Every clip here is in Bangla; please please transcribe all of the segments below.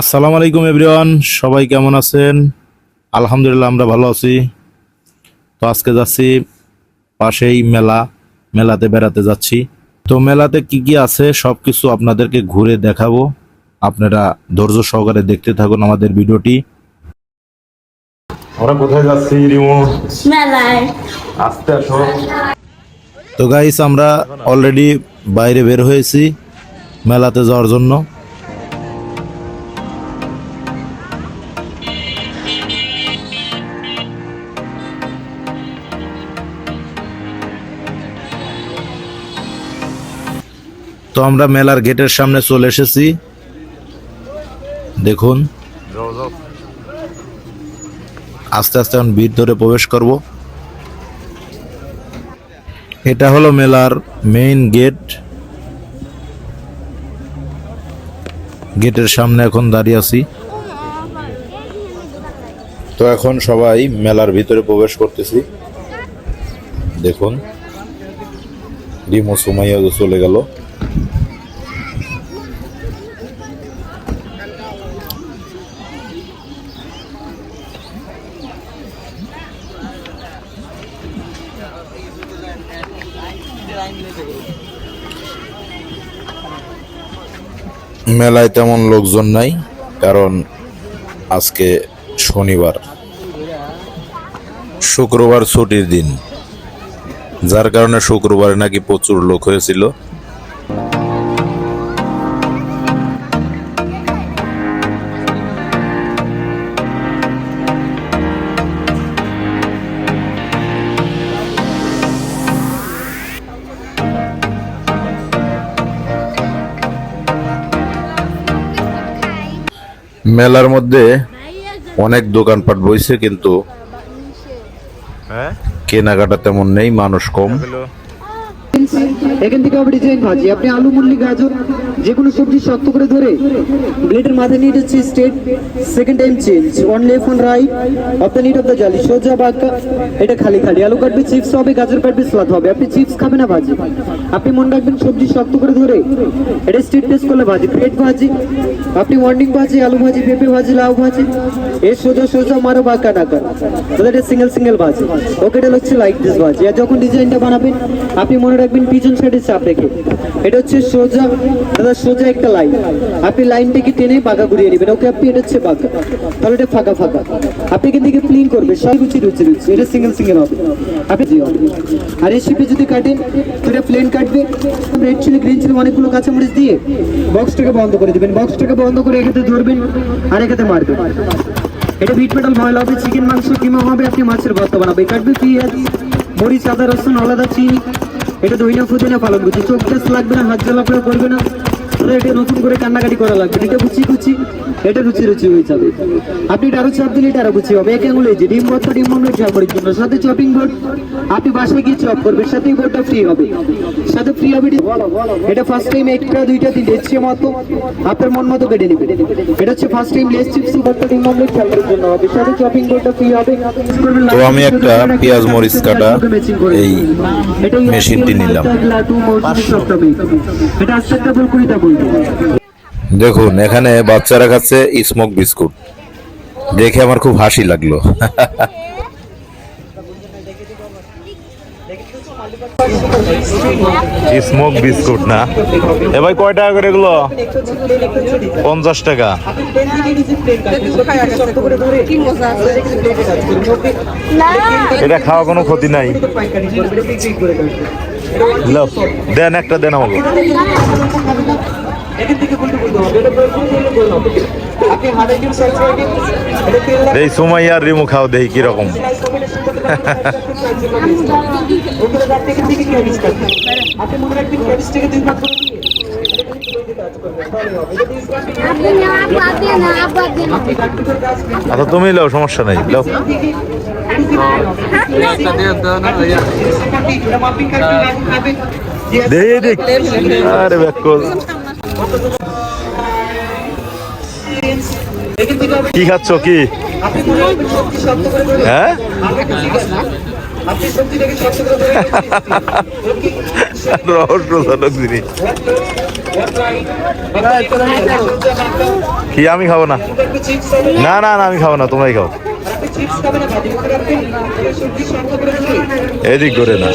আসসালামু আলাইকুম এভরিওয়ান সবাই কেমন আছেন? আলহামদুলিল্লাহ আমরা ভালো আছি। তো আজকে যাচ্ছি পাশেই মেলা মেলাতে বেড়াতে যাচ্ছি। তো মেলাতে কি কি আছে সব কিছু আপনাদেরকে ঘুরে দেখাবো। আপনারা ধৈর্য সহকারে দেখতে থাকুন আমাদের ভিডিওটি। আমরা কোথায় যাচ্ছি রিমো? মেলায়। আসতে আসো। তো গাইস আমরা অলরেডি বাইরে বের হয়েছি মেলাতে যাওয়ার জন্য। তো আমরা মেলার গেটের সামনে চলে এসেছি। দেখুন। আস্তে আস্তে এখন ভিড় ধরে প্রবেশ করব। এটা হলো মেলার মেইন গেট। গেটের সামনে এখন দাঁড়িয়ে আছি। তো এখন সবাই মেলার ভিতরে প্রবেশ করতেছি। দেখুন। রিমো সুমাইয়া চলে গেল। মেলায় তেমন লোকজন নাই, কারণ আজকে শনিবার। শুক্রবার ছুটির দিন। যার কারণে শুক্রবারে নাকি প্রচুর লোক হয়েছিল। মেলার মধ্যে অনেক দোকানপাট বইছে কিন্তু কেনাকাটা তেমন নেই মানুষ কম। এখান থেকে আবার ডিজাইন ভাজি। আপনি আলু মুল্লি গাজর যে কোনো সবজি শক্ত করে ধরে ব্লেডের মাথায় নিয়ে হচ্ছে state second time change one left one right of the knit of the জালি সোজা বাঁকা। এটা খালি খালি। আলু কাটবে চিপস হবে, গাজর কাটবে সালাদ হবে। আপনি চিপস খাবেন না ভাজি। আপনি মনে রাখবেন সবজি শক্ত করে ধরে। এটা স্ট্রিট টেস্ট করলে ভাজি। প্লেট ভাজি। আপনি ওয়ার্নিং ভাজি, আলু ভাজি, পেঁপে ভাজি, লাউ ভাজি। এর সোজা সোজা, মারো, বাঁকা, ডাকা। এটা সিঙ্গেল সিঙ্গেল ভাজি। ওকে এটা হচ্ছে লাইক দিস ভাজি। আর যখন ডিজাইনটা বানাবেন, আপনি মনে রাখবেন পিছন সাইডে চাপ রেখে এটা হচ্ছে সোজা, দাদা সোজা একটা লাইন আপনি লাইনটাকে টেনে বাঁকা ঘুরিয়ে নেবেন। ওকে আপনি, এটা হচ্ছে বাঁকা। তাহলে এটা ফাঁকা ফাঁকা। আপনি এখান থেকে প্লিন করবে সব রুচি রুচি রুচি। এটা সিঙ্গেল সিঙ্গেল হবে। আপনি জি। আর এই শিপে যদি কাটেন এটা প্লেন কাটবে। রেড চিলি গ্রিন চিলি অনেকগুলো কাঁচামরিচ দিয়ে বক্সটাকে বন্ধ করে দিবেন। বক্সটাকে বন্ধ করে এখানে ধরবেন আর এখানে মারবেন। এটা বিট মেটাল ময়লা হবে চিকেন মাংস কিমা হবে, আপনি মাছের ভর্তা বানাবে কাটবে পেঁয়াজ, মরিচ, আদা, রসুন, আলাদা চিনি। এটা দইনা ফুদিনা পালন করছি। চোখ টেস্ট লাগবে না, হাত জ্বালাপড়া করবে না। তাহলে এটা নতুন করে কান্নাকাটি করা লাগবে। এটা কুচি কুচি, এটা রুচি রুচি হয়ে যাবে। আপনি এটা আরও চাপ দিলে এটা আরও কুচি হবে। এক আঙুলে যে ডিম ভর্তা, ডিম অমলেট ঝাপড়ির জন্য। সাথে চপিং বোর্ড আপনি বাসায় গিয়ে চপ করবেন সাথে বোর্ডটা ফ্রি হবে। সাথে ফ্রি হবে এটা ফার্স্ট টাইম একটা দুইটা তিনটে ইচ্ছে মতো আপনার মন মতো কেটে নেবেন। এটা হচ্ছে ফার্স্ট টাইম লেস চিপস ভর্তা ডিম অমলেট ঝাপড়ির জন্য হবে। সাথে চপিং বোর্ডটা ফ্রি হবে। তো আমি একটা পেঁয়াজ মরিচ কাটা এই মেশিনটি নিলাম। এটা আস্তে একটা বল কুড়িটা বলব দেখুন, এখানে বাচ্চারা খাচ্ছে স্মোক বিস্কুট দেখে আমার খুব হাসি লাগল। স্মোক বিস্কুট না। এ ভাই কয় টাকা করে এগুলো? পঞ্চাশ টাকা। এটা খাওয়া কোনো ক্ষতি নাই। দেন একটা, দেন আমাকে। এই সুমাইয়ার রিমু খাও দেখি কীরকম। আচ্ছা তুমি লাও সমস্যা নাই লাও। কি খাচ্ছ কি? হ্যাঁ? রহস্যজনক জিনিস। কি আমি খাব না? না না না আমি খাব না তোমরাই খাও। এদিক করে না।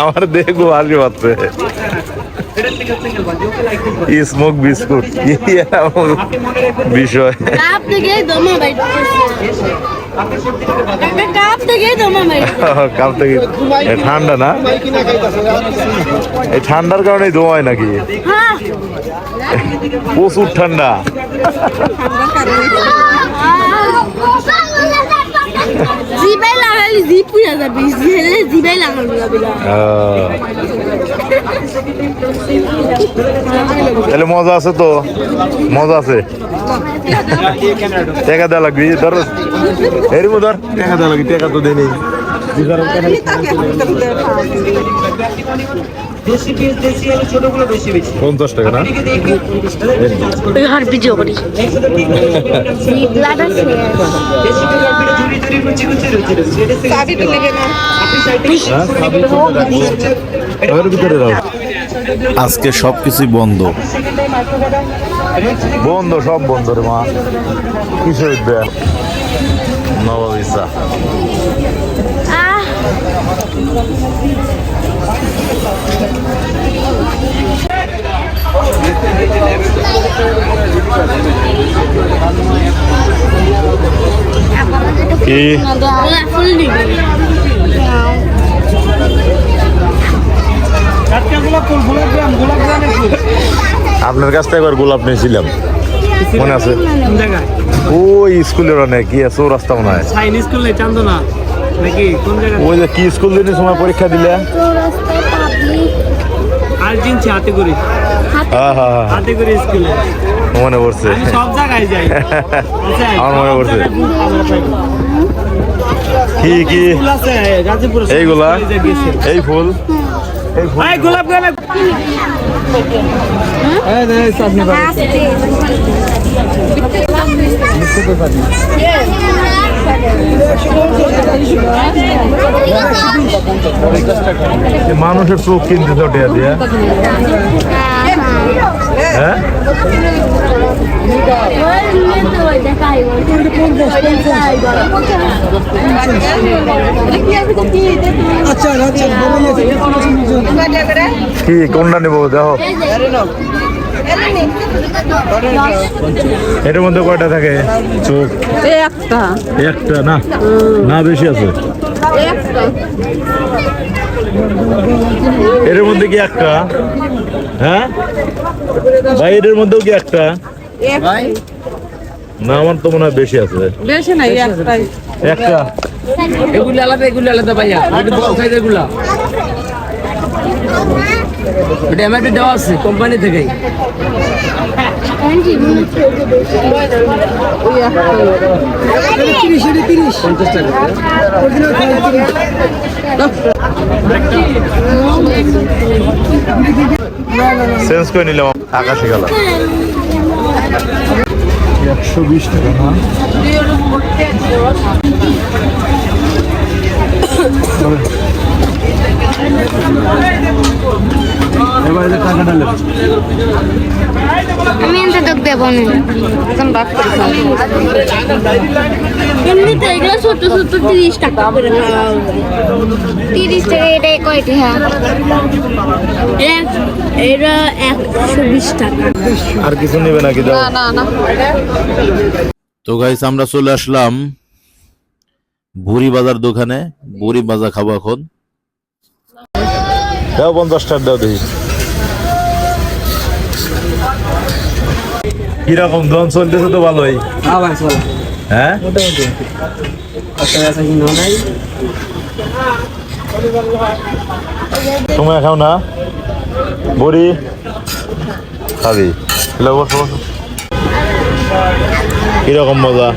আমার দেখব আসবে পাচ্ছে। স্মোক বিস্কুট বিষয়। ঠান্ডা না? এই ঠান্ডার কারণেই ধোঁয়ায় নাকি? হ্যাঁ। প্রচুর ঠান্ডা। জিবাই লাগালি জি পুরা যাবে জেলে জিবাই লাগানো যাবে তাহলে মজা আছে তো? মজা আছে? টেকা দেওয়া লাগবে ধর। এর ধর। টেকা দেওয়া লাগবে টেকা তো দেয়নি পঞ্চাশ টাকা না? ভিডিও করি। রাখো। আজকে সবকিছুই বন্ধ। বন্ধ সব বন্ধ রে মা। কিছু নবাবিসা কি? আপনার কাছ থেকে একবার গোলাপ নিয়েছিলাম। মনে আছে? ওই স্কুলের অনেক কি আছে ও রাস্তা মনে হয়। চান্দনা। নাকি কোন জায়গায় ওই যে কি স্কুল দিনের সময় পরীক্ষা দিলে? আর হাতে করে। হাতে করে স্কুলে। মনে পড়ছে। সব জায়গায় যাই। আমার পড়ছে। জায়গায় আমরা পাই। কি কি? ফুল আছে গাজীপুর এইগুলা? এই ফুল? এই ফুল। এই গোলাপ মানুষের চোখ কিনতে চটে দিয়ে। হ্যাঁ? কি কোনটা নেব? দেখো। এটার মধ্যে কয়টা থাকে? চোখ? একটা। একটা না? না বেশি আছে। এর মধ্যে কি একটা? হ্যাঁ? ভাই এর মধ্যেও কি একটা? না আমার তো মনে হয় বেশি আছে। বেশি নাই একটাই। একটা? এগুলো আলাদা এগুলো আলাদা ভাইয়া। এগুলা। এটা এমআইপি দেওয়া আছে কোম্পানি থেকে চেঞ্জ করে নিলাম আকাশি একশো বিশ টাকা না এবার টাকা ডালে আমি এনতে তোকে দেবো না। এখন বাক করে এমনিতে এগুলো ছোট ছোট তিরিশ টাকা তিরিশ টাকা এটা কয়টি হ্যাঁ? এটা একশো বিশ টাকা। আর কিছু নেবে নাকি দাও? না না তো গাইস আমরা চলে আসলাম বুড়ি বাজার দোকানে। বুড়ি বাজার খাব এখন। দাও পঞ্চাশ টাকা দাও দেখি। কীরকম দন চলতেছে তো ভালোই। হ্যাঁ নাই? সময় খাও না? বড়ি? খাবি। বসো বসো। কীরকম মজা?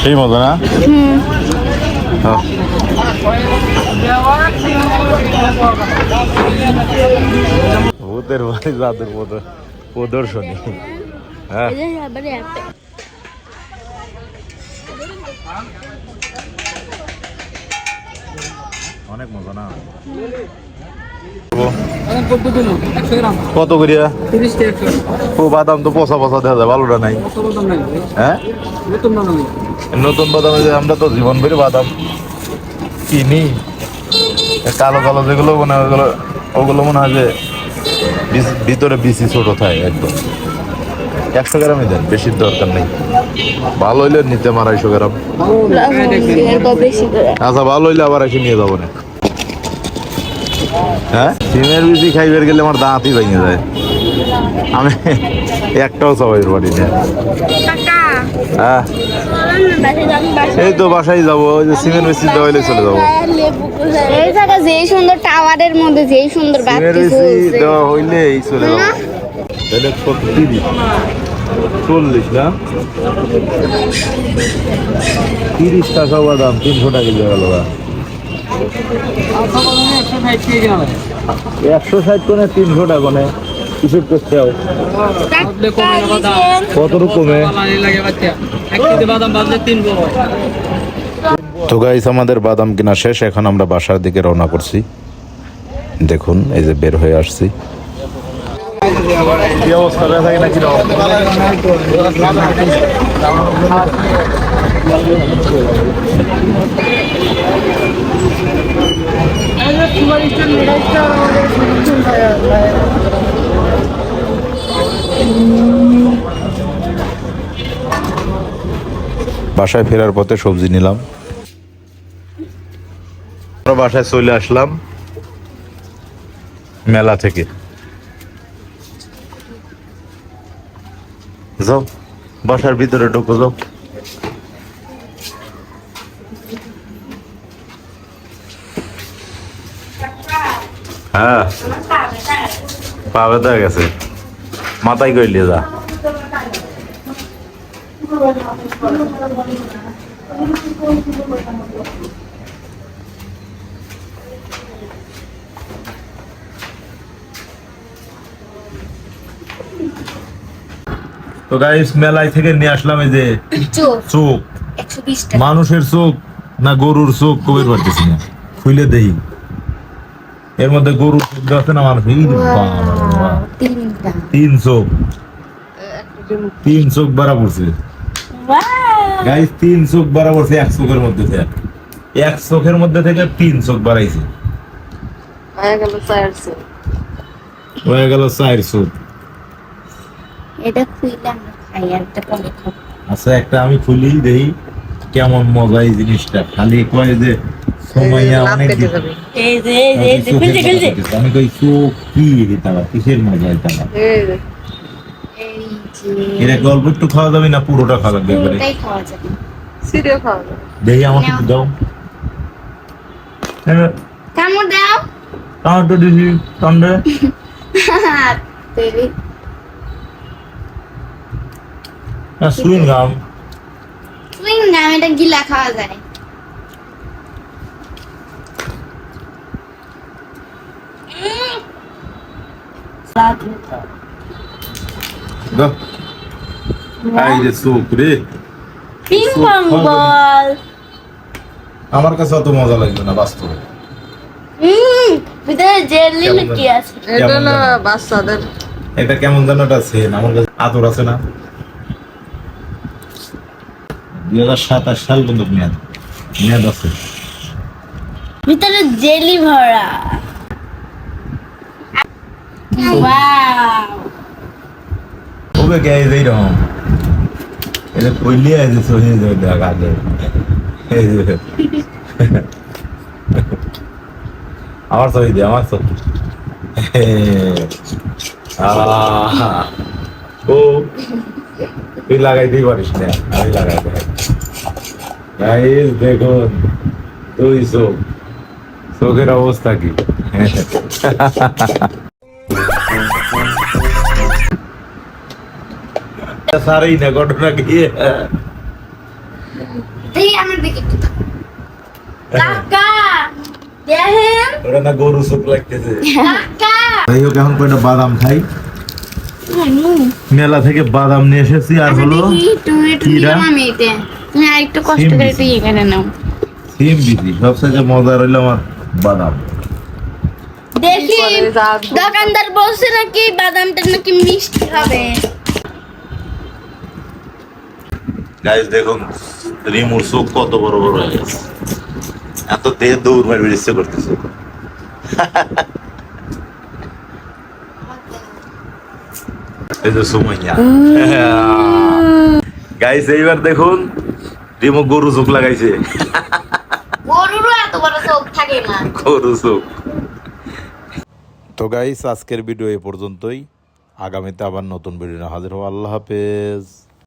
সেই মজা না? হ্যাঁ। ভূতের বাড়ি জাদুর প্রদর্শনী। হ্যাঁ। অনেক মজা না? কত করিয়া? ও বাদাম তো পচা পচা দেখা যায় ভালোটা নাই। হ্যাঁ? নতুন বাদাম আমরা তো জীবন ভরে বাদাম কিনি। কালো কালো যেগুলো মনে ওগুলো ওগুলো মনে হয় যে ভিতরে বিসি ছোট থাকে একদম। একশো গ্রামই দেন বেশি দরকার নেই। ভালো হইলে নিতে আমার আড়াইশো গ্রাম। আচ্ছা ভালো হইলে আবার এসে নিয়ে যাব না। হ্যাঁ? সিমের বিচি খাইবার গেলে আমার দাঁতই ভেঙে যায়। আমি একটাও সবাই পারি না। হ্যাঁ। এই তো বাসায় যাব ওই যে দেওয়াইলে চলে যাব। এই জায়গা যেই সুন্দর টাওয়ারের মধ্যে যেই সুন্দর সিমের বাতি দেওয়া হইলে এই চলে যাব। তাহলে কত তিরিশ চল্লিশ না? তিরিশ টাকা বাদাম তিনশো টাকা দিয়ে গেল একশো ষাট একশো ষাট কোনে তিনশো টাকা কোনে। হিসেব করতে হবে। কত রকমে তো গাইস আমাদের বাদাম কিনা শেষ। এখন আমরা বাসার দিকে রওনা করছি। দেখুন এই যে বের হয়ে আসছি। কি বাসায় ফেরার পথে সবজি নিলাম। বাসায় চলে আসলাম মেলা থেকে। যাও, বাসার ভিতরে ঢুকো, যাও। হ্যাঁ পা ব্যথা গেছে। মাথায় গইলে যা। তো গাইস মেলায় থেকে নিয়ে আসলাম এই যে চোখ। মানুষের চোখ না গরুর চোখ কবির পারতেছি না। খুলে দেই। এর মধ্যে গরুর চোখ আছে না মানুষ তিন চোখ। তিন চোখ বাড়া পড়ছে। গাইস তিন চোখ বাড়া পড়ছে এক চোখের মধ্যে থেকে। এক চোখের মধ্যে থেকে তিন চোখ বাড়াইছে। হয়ে গেল হয়ে চার চোখ। এটা খুইলে খাই একটা পরে খাব। আচ্ছা একটা আমি খুলি দেই কেমন মজা এই জিনিসটা। খালি কয় যে সময় অনেক এই যে এই যে খুলছে খুলছে। আমি কই চোখ কি এটা কিসের মজা এটা এটা গল্প একটু খাওয়া যাবে না পুরোটা খাওয়া যাবে একবারে? খাওয়া যাবে। সিরিয়াল খাওয়া যাবে। আমাকে একটু দাও। হ্যাঁ। কামড় দাও। আমার তো দিদি কান্দে তৈরি সুইং গাম। সুইং গাম এটা গিলা খাওয়া যায়। এই যে রে। Ping pong ball. আমার কাছে অত মজা লাগবে না বাস্তবে। হুম ভিতরে জেলি লুকিয়ে আছে? এটা জানো? বাচ্চাদের। এটা কেমন যেন একটা সেন আমার কাছে আতর আছে না। দুই হাজার সাতাশ সাল পর্যন্ত মেয়াদ। মেয়াদ আছে। ভিতরে জেলি ভরা। ওয়াও। ওবে গাইজ এইরকম। কইলি আছে সহি যাবে দেখ আগে। আমার ছবি আমার ছবি ও, তুই লাগাইতেই পারিস না, আমি লাগাই দেখ দেখুন, তুই চোখ। চোখের অবস্থা কি? যাই হোক এখন কয়টা বাদাম খাই? মেলা থেকে বাদাম নিয়ে এসেছি আর হলো দেখি তুমি একটু কষ্ট করে নাও। সিম সবচেয়ে মজা রইল আমার বাদাম। দেখি দোকানদার বলছে নাকি বাদামটা নাকি মিষ্টি হবে। গাইস দেখুন রিমুর চোখ কত বড় বড় হয়ে গেছে। এত দেহ দৌড় মারবে ইচ্ছে করতেছে। এই যে সুমাইয়া। গাইস এইবার দেখুন রিমু গরু চোখ লাগাইছে। গরু চোখ তো গাইস আজকের ভিডিও এ পর্যন্তই। আগামীতে আবার নতুন ভিডিও হাজির হব। আল্লাহ হাফেজ।